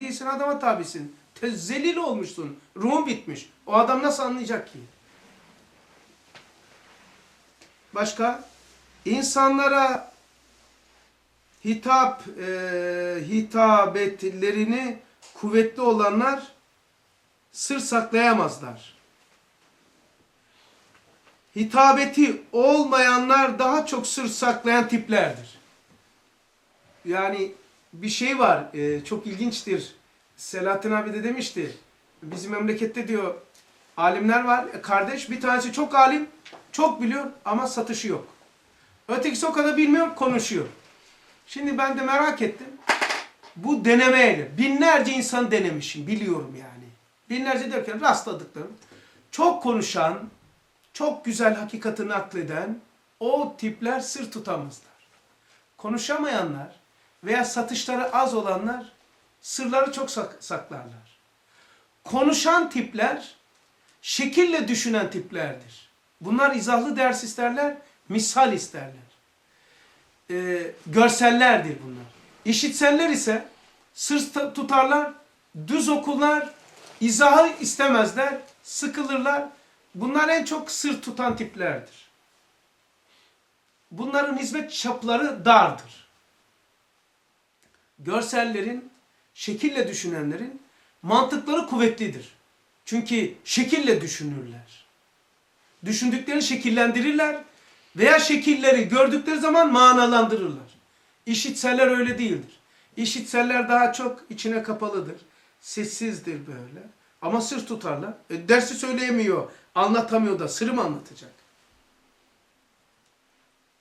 değilsin adama tabisin. Zelil olmuşsun. Ruhun bitmiş. O adam nasıl anlayacak ki? Başka? İnsanlara hitap e, hitabetlerini kuvvetli olanlar sır saklayamazlar. Hitabeti olmayanlar daha çok sır saklayan tiplerdir. Yani bir şey var, e, çok ilginçtir. Selahattin abi de demişti. Bizim memlekette diyor alimler var. E, kardeş bir tanesi çok alim, çok biliyor ama satışı yok. Ötekisi o kadar bilmiyor, konuşuyor. Şimdi ben de merak ettim. Bu denemeyle binlerce insan denemişim, biliyorum yani. Binlerce derken rastladıklarım. Çok konuşan, çok güzel hakikati nakleden o tipler sır tutamazlar. Konuşamayanlar veya satışları az olanlar sırları çok sak- saklarlar. Konuşan tipler şekille düşünen tiplerdir. Bunlar izahlı ders isterler, misal isterler. Ee, görsellerdir bunlar. İşitsenler ise sır ta- tutarlar, düz okurlar, izahı istemezler, sıkılırlar. Bunlar en çok sır tutan tiplerdir. Bunların hizmet çapları dardır. Görsellerin, şekille düşünenlerin mantıkları kuvvetlidir. Çünkü şekille düşünürler. Düşündüklerini şekillendirirler veya şekilleri gördükleri zaman manalandırırlar. İşitseller öyle değildir. İşitseller daha çok içine kapalıdır. Sessizdir böyle. Ama sır tutarlar. E, dersi söyleyemiyor, anlatamıyor da sırrı mı anlatacak?